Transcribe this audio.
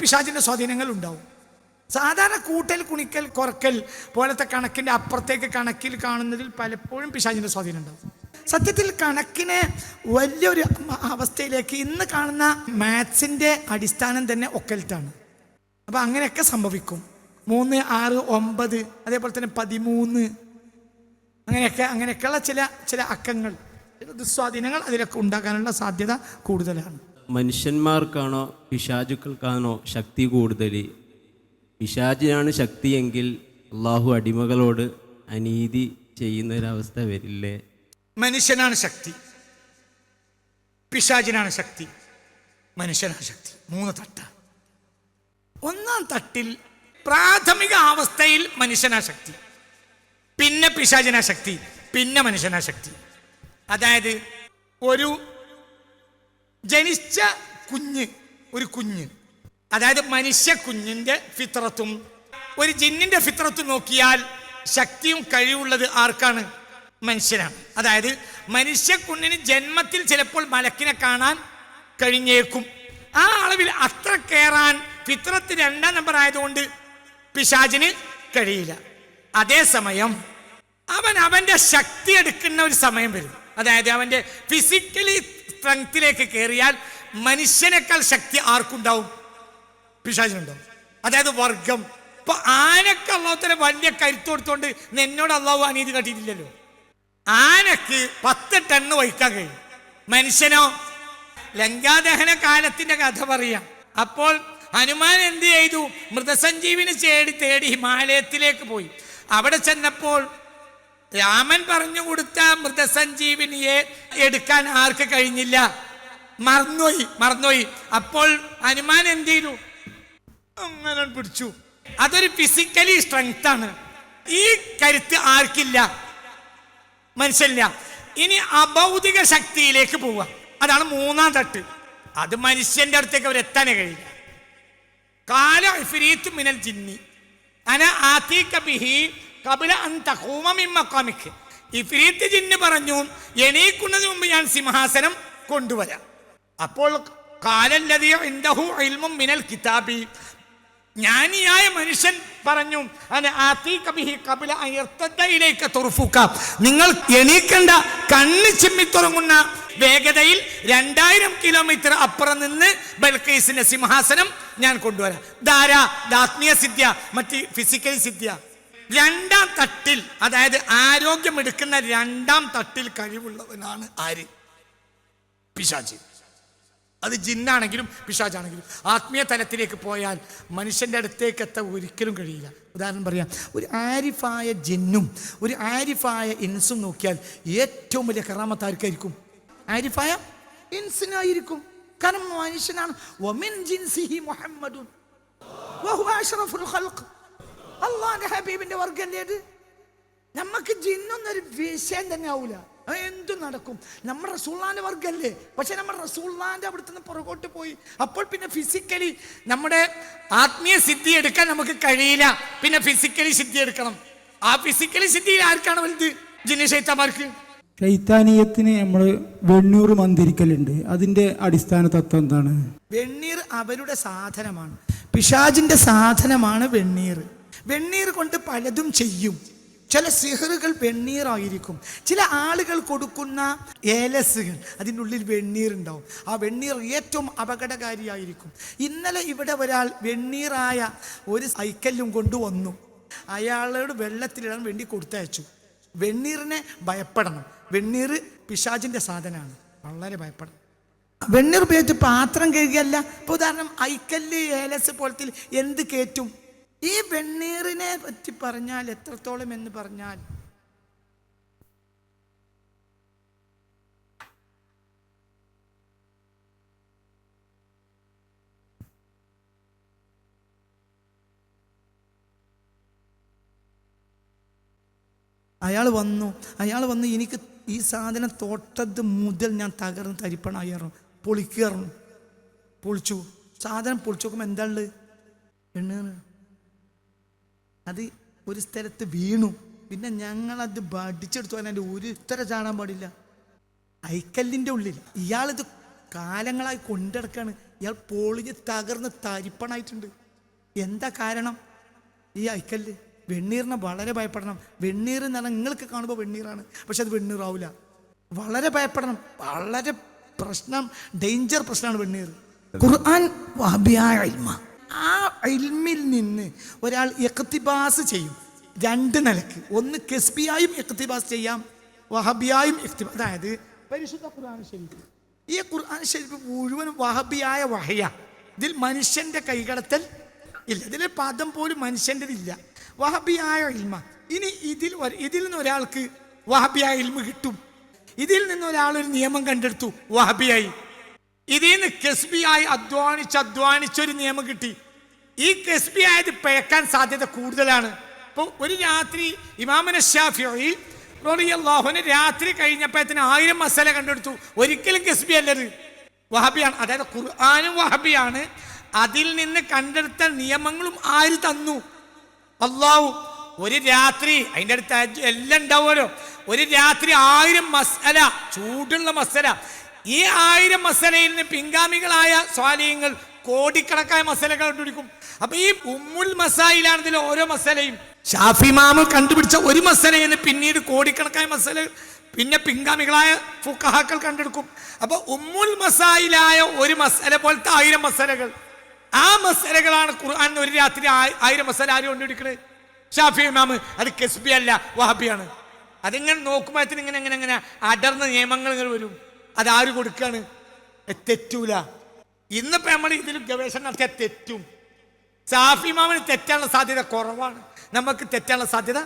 പിശാചിന്റെ സ്വാധീനങ്ങൾ ഉണ്ടാവും. സാധാരണ കൂട്ടൽ കുണിക്കൽ കുറക്കൽ പോലത്തെ കണക്കിന്റെ അപ്പുറത്തേക്ക് കണക്കിൽ കാണുന്നതിൽ പലപ്പോഴും പിശാചിന്റെ സ്വാധീനം ഉണ്ടാവും. സത്യത്തിൽ കണക്കിനെ വലിയൊരു അവസ്ഥയിലേക്ക് ഇന്ന് കാണുന്ന മാത്സിന്റെ അടിസ്ഥാനം തന്നെ ഒക്കൽറ്റാണ്. അപ്പം അങ്ങനെയൊക്കെ സംഭവിക്കും. മൂന്ന് ആറ് ഒമ്പത് അതേപോലെ തന്നെ പതിമൂന്ന് അങ്ങനെയൊക്കെ അങ്ങനെയൊക്കെയുള്ള ചില ചില അക്കങ്ങൾ. ദുസ്വാധീനങ്ങൾ അതിലൊക്കെ ഉണ്ടാകാനുള്ള സാധ്യത കൂടുതലാണ്. മനുഷ്യന്മാർക്കാണോ പിശാചുക്കൾക്കാണോ ശക്തി കൂടുതൽ? പിശാചിനാണ് ശക്തിയെങ്കിൽ അള്ളാഹു അടിമകളോട് അനീതി ചെയ്യുന്ന ചെയ്യുന്നൊരവസ്ഥ വരില്ലേ? മനുഷ്യനാണ് ശക്തി. പിശാചിനാണ് ശക്തി. മനുഷ്യനാണ് ശക്തി. മൂന്ന് തട്ട. ഒന്നാം തട്ടിൽ പ്രാഥമിക അവസ്ഥയിൽ മനുഷ്യനാ ശക്തി. പിന്നെ പിശാചിനാ ശക്തി. പിന്നെ മനുഷ്യനാ ശക്തി. അതായത് ഒരു ജനിച്ച കുഞ്ഞ് ഒരു കുഞ്ഞ്. അതായത് മനുഷ്യ കുഞ്ഞിന്റെ ഫിത്രത്തും ഒരു ജിന്നിന്റെ ഫിത്രത്തും നോക്കിയാൽ ശക്തിയും കഴിവുള്ളത് ആർക്കാണ്? മനുഷ്യനാണ്. അതായത് മനുഷ്യ കുഞ്ഞിന് ജന്മത്തിൽ ചിലപ്പോൾ മലക്കിനെ കാണാൻ കഴിഞ്ഞേക്കും. ആ അളവിൽ അത്ര കയറാൻ ഫിത്രത്ത് രണ്ടാം നമ്പർ ആയതുകൊണ്ട് പിശാചിന് കഴിയില്ല. അതേസമയം അവൻ അവന്റെ ശക്തി എടുക്കുന്ന ഒരു സമയം വരും. അതായത് അവന്റെ ഫിസിക്കലി സ്ട്രെങ്ത്തിലേക്ക് കയറിയാൽ മനുഷ്യനേക്കാൾ ശക്തി ആർക്കുണ്ടാവും? പിശാചിനുണ്ടാവും അതായത് വർഗം. ഇപ്പൊ ആനക്ക് അള്ളാഹുത്തല വലിയ കരുത്ത് കൊടുത്തോണ്ട് എന്നോട് അള്ളാഹു അനീതി കാട്ടിയിട്ടില്ലല്ലോ. ആനക്ക് പത്ത് ടണ്ണ് വഹിക്കാൻ കഴിയും. മനുഷ്യനോ? ലങ്കാദഹന കാലത്തിന്റെ കഥ പറയാം. അപ്പോൾ ഹനുമാൻ എന്ത് ചെയ്തു? മൃതസഞ്ജീവിനെ ചേടി തേടി ഹിമാലയത്തിലേക്ക് പോയി. അവിടെ ചെന്നപ്പോൾ രാമൻ പറഞ്ഞു കൊടുത്ത മൃതസഞ്ജീവിനിയെ എടുക്കാൻ ആർക്ക് കഴിഞ്ഞില്ല? മറന്നുപോയി മറന്നുപോയി. അപ്പോൾ ഹനുമാൻ എന്ത് ചെയ്തു? അങ്ങനെ പിടിച്ചു. അതൊരു ഫിസിക്കലി സ്ട്രെങ്ത് ആണ്. ഈ കരുത്ത് ആർക്കില്ല? മനുഷ്യനില്ല. ഇനി അഭൗതിക ശക്തിയിലേക്ക് പോവുക. അതാണ് മൂന്നാം തട്ട്. അത് മനുഷ്യന്റെ അടുത്തേക്ക് അവർ എത്താനേ കഴിയില്ല. കാല മിനൽ ജിന്നി. അന ആതീക ബിഹി മിൻ മഖാമിക് ഇഫ്രീത്ത് ജിന്ന് പറഞ്ഞു എണീക്കുന്നതിന് മുമ്പ് ഞാൻ സിംഹാസനം കൊണ്ടുവരാം. അപ്പോൾ കാലല്ലതി മിനൽ കിതാബി. ജ്ഞാനിയായ മനുഷ്യൻ പറഞ്ഞു നിങ്ങൾ എണീക്കണ്ട കണ്ണ് ചിമ്മിത്തുറങ്ങുന്ന വേഗതയിൽ രണ്ടായിരം കിലോമീറ്റർ അപ്പുറം നിന്ന് ബൽക്കേസിന്റെ സിംഹാസനം ഞാൻ കൊണ്ടുവരാം. ധാരാ ആത്മീയ സിദ്ധ്യ മറ്റ് ഫിസിക്കൽ സിദ്ധ്യ. രണ്ടാം തട്ടിൽ അതായത് ആരോഗ്യം എടുക്കുന്ന രണ്ടാം തട്ടിൽ കഴിവുള്ളവനാണ് ആര്? പിശാചി. അത് ജിന്നാണെങ്കിലും പിശാചാണെങ്കിലും. ആത്മീയ തലത്തിലേക്ക് പോയാൽ മനുഷ്യന്റെ അടുത്തേക്ക് എത്താൻ ഒരിക്കലും കഴിയില്ല. ഉദാഹരണം പറയാം. ഒരു ആരിഫായ ജിന്നും ഒരു ആരിഫായ ഇൻസും നോക്കിയാൽ ഏറ്റവും വലിയ കറാമത്താർക്കായിരിക്കും ആരിഫായ ഇൻസിനായിരിക്കും. കാരണം മനുഷ്യനാണ്. ജിൻസിഹി മുഹമ്മദുൻ. അള്ളാന്റെ ഹബീബിന്റെ വർഗല്ലേ അത് നമുക്ക് ജിന്നൊന്നൊരു വിഷയം തന്നെ ആവൂല. എന്തും നടക്കും. നമ്മുടെ റസൂള്ളാന്റെ വർഗല്ലേ? പക്ഷെ നമ്മുടെ റസൂള്ളാന്റെ അവിടുത്തെ നിന്ന് പുറകോട്ട് പോയി. അപ്പോൾ പിന്നെ ഫിസിക്കലി നമ്മുടെ ആത്മീയ സിദ്ധി എടുക്കാൻ നമുക്ക് കഴിയില്ല. പിന്നെ ഫിസിക്കലി സിദ്ധി എടുക്കണം. ആ ഫിസിക്കലി സിദ്ധിയിൽ ആർക്കാണ് വലുത്? ജിന്ന ശൈത്താമാർക്ക് ചൈത്താനീയത്തിന് നമ്മൾ വെണ്ണീർ മന്ദിരിക്കലുണ്ട് അതിന്റെ അടിസ്ഥാന തത്വം എന്താണ്? വെണ്ണീർ അവരുടെ സാധനമാണ്. പിശാജിന്റെ സാധനമാണ് വെണ്ണീർ. വെണ്ണീർ കൊണ്ട് പലതും ചെയ്യും. ചില സിഹറുകൾ വെണ്ണീറായിരിക്കും. ചില ആളുകൾ കൊടുക്കുന്ന ഏലസുകൾ അതിന്റെ ഉള്ളിൽ വെണ്ണീറുണ്ടാവും ആ വെണ്ണീർ ഏറ്റവും അപകടകാരിയായിരിക്കും. ഇന്നലെ ഇവിടെ ഒരാൾ വെണ്ണീറായ ഒരു സൈക്കലും കൊണ്ടുവന്നു അയാളോട് വെള്ളത്തിലിടാൻ വേണ്ടി കൊടുത്തയച്ചു. വെണ്ണീറിനെ ഭയപ്പെടണം. വെണ്ണീർ പിശാജിന്റെ സാധനമാണ്. വളരെ ഭയപ്പെടണം. വെണ്ണീർ ഉപയോഗിച്ച് പാത്രം കഴുകിയല്ല. ഇപ്പോൾ ഉദാഹരണം ഐക്കല്ല് ഏലസ് പോലത്തിൽ എന്ത് കയറ്റും? ഈ വെണ്ണീറിനെ പറ്റി പറഞ്ഞാൽ എത്രത്തോളം എന്ന് പറഞ്ഞാൽ അയാൾ വന്നു. അയാൾ വന്ന് എനിക്ക് ഈ സാധനം തോട്ടത് മുതൽ ഞാൻ തകർന്ന് തരിപ്പണായിരുന്നു പൊളിക്കറന്നു പൊളിച്ചു. സാധനം പൊളിച്ചു നോക്കുമ്പോൾ എന്താ ഉള്ളത്? അത് ഒരു സ്ഥലത്ത് വീണു. പിന്നെ ഞങ്ങളത് പഠിച്ചെടുത്തു. അതിന്റെ ഒരു ഇത്തര ചാടാൻ പാടില്ല. ഐക്കല്ലിന്റെ ഉള്ളിൽ ഇയാളിത് കാലങ്ങളായി കൊണ്ടെടുക്കാണ്. ഇയാൾ പൊളിഞ്ഞ് തകർന്ന് തരിപ്പണായിട്ടുണ്ട്. എന്താ കാരണം? ഈ ഐക്കല്ല് വെണ്ണീറിനെ വളരെ ഭയപ്പെടണം. വെണ്ണീർ എന്ന് പറഞ്ഞാൽ നിങ്ങൾക്ക് കാണുമ്പോൾ വെണ്ണീറാണ്. പക്ഷെ അത് വെണ്ണീറാവില്ല വളരെ ഭയപ്പെടണം. വളരെ പ്രശ്നം ഡേഞ്ചർ പ്രശ്നമാണ് വെണ്ണീർ. ഖുർആൻ ആ ഇൽമിൽ നിന്ന് ഒരാൾ എക്തിബാസ് ചെയ്യും. രണ്ട് നിലയ്ക്ക്. ഒന്ന് കെസ്ബിയായും എക്തിബാസ് ചെയ്യാം. വഹബിയായും എക്തിബാസ് അതായത് പരിശുദ്ധ ഖുർആൻ ശരീഫ്. ഈ ഖുർആൻ ശരീഫ് മുഴുവൻ വഹബിയായ വഹയ. ഇതിൽ മനുഷ്യന്റെ കൈകടത്തൽ ഇല്ല. ഇതിൽ പദം പോലും മനുഷ്യന്റെതില്ല വഹബിയായ ഇൽമ. ഇനി ഇതിൽ ഇതിൽ നിന്ന് ഒരാൾക്ക് വഹബിയായ ഇൽമ കിട്ടും. ഇതിൽ നിന്ന് ഒരാൾ ഒരു നിയമം കണ്ടെടുത്തു. വഹബിയായി. ഇതിൽ നിന്ന് കെസ്ബിയായി അധ്വാനിച്ച് അധ്വാനിച്ച് ഒരു നിയമം കിട്ടി. ഈ കെസ്ബി ആയത് പേക്കാൻ സാധ്യത കൂടുതലാണ്. ഇപ്പോൾ ഒരു രാത്രി ഇമാമന ഷാഫിയോയി റോളിയല്ലാഹുവിന് രാത്രി കഴിഞ്ഞപ്പോഴത്തിന് ആയിരം മസാല കണ്ടെടുത്തു. ഒരിക്കലും കെസ്ബി അല്ലത്. വഹബിയാണ്. അതായത് ഖുർആാനും വഹബിയാണ്. അതിൽ നിന്ന് കണ്ടെടുത്ത നിയമങ്ങളും ആര് തന്നു? അള്ളാഹു ഒരു രാത്രി അതിന്റെ അടുത്ത് എല്ലാം ഉണ്ടാവുമല്ലോ. ഒരു രാത്രി ആയിരം മസല ചൂടുള്ള മസല ഈ ആയിരം മസലയിൽ നിന്ന് പിൻഗാമികളായ സ്വാലീയങ്ങൾ കോടിക്കണക്കായ മസലകൾ കണ്ടുപിടിക്കും. അപ്പൊ ഈ ഉമ്മുൽ മസായിലാണ് ഇതിൽ ഓരോ മസലയും. ഷാഫി മാമു കണ്ടുപിടിച്ച ഒരു മസലയിൽ നിന്ന് പിന്നീട് കോടിക്കണക്കായ മസല പിന്നെ പിൻഗാമികളായ ഫുക്കഹാക്കൾ കണ്ടെടുക്കും. അപ്പൊ ഉമ്മുൽ മസായിലായ ഒരു മസല പോലത്തെ ആയിരം മസലകൾ. ആ മസലകളാണ് ഖുർആൻ ഒരു രാത്രി ആയി- ആയിരം മസല ആരും കൊണ്ടുപിടിക്കണത് ഷാഫി ഇമാമ് അത് കെസ്ബി അല്ല വഹബിയാണ്. അതിങ്ങനെ നോക്കുമ്പോഴത്തേന് ഇങ്ങനെ ഇങ്ങനെ ഇങ്ങനെ അടർന്ന നിയമങ്ങൾ ഇങ്ങനെ വരും. അത് ആര് കൊടുക്കാണ് തെറ്റൂല. ഇന്നിപ്പോ നമ്മൾ ഇതിൽ ഗവേഷണം നടത്തിയാൽ തെറ്റും. സാഫിമാമിന് തെറ്റാനുള്ള സാധ്യത കുറവാണ്. നമുക്ക് തെറ്റാനുള്ള സാധ്യത